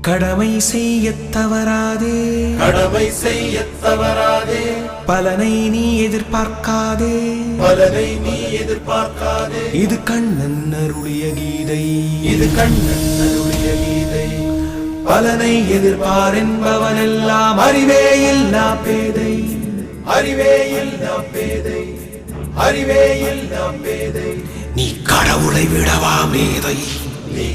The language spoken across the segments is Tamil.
கடமை செய்ய தவறாதே. கடமை செய்ய தவறாதே. பலனை நீ எதிர்பார்க்காதே. பலனை நீ எதிர்பார்க்காதே. இது கண்ணன் அருளிய கீதை. இது கண்ணன் அருளிய கீதை. பலனை எதிர்பார் என்பவனெல்லாம் அறிவே இல்லா பேதை. அறிவே இல்லா பேதை. அறிவே இல்லா பேதை. நீ கடவுளை விடவா மேதை நீ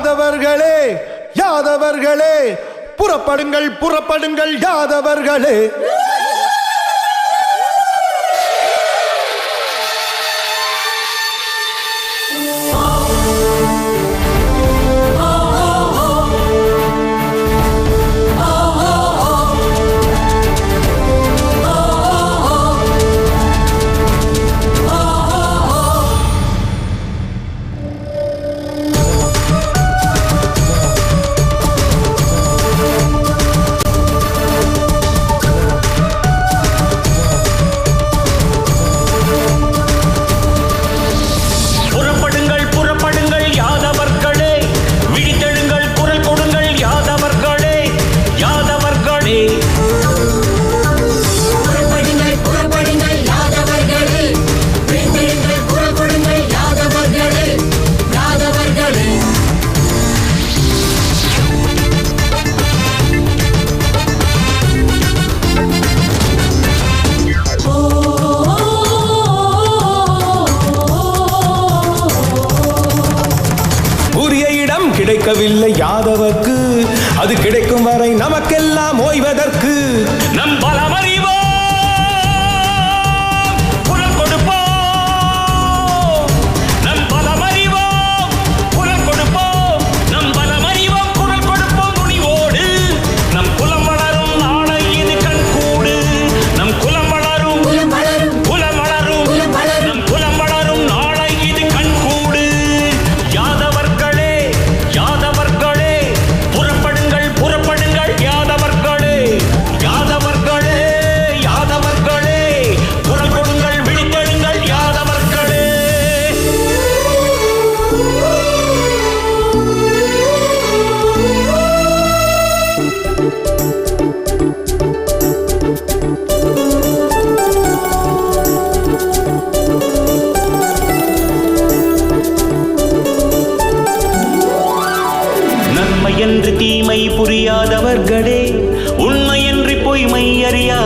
யாதவர்களே யாதவர்களே புறப்படுங்கள் புறப்படுங்கள் யாதவர்களே.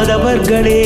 மாதவர்களே